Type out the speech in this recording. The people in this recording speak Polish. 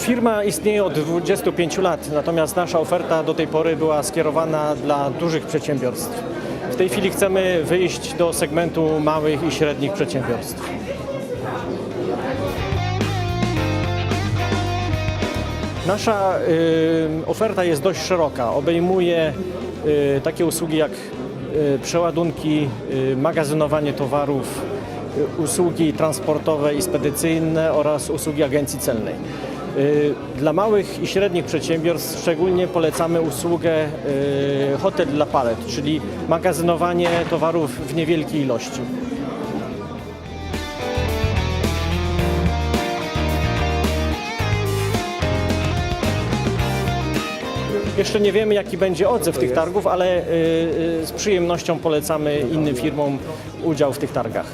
Firma istnieje od 25 lat, natomiast nasza oferta do tej pory była skierowana dla dużych przedsiębiorstw. W tej chwili chcemy wyjść do segmentu małych i średnich przedsiębiorstw. Nasza y, oferta jest dość szeroka. Obejmuje y, takie usługi jak y, przeładunki, y, magazynowanie towarów, y, usługi transportowe i spedycyjne oraz usługi agencji celnej. Y, Dla małych i średnich przedsiębiorstw szczególnie polecamy usługę y, hotel dla palet, czyli magazynowanie towarów w niewielkiej ilości. Jeszcze nie wiemy, jaki będzie odzew tych targów, ale y, z przyjemnością polecamy innym firmom udział w tych targach.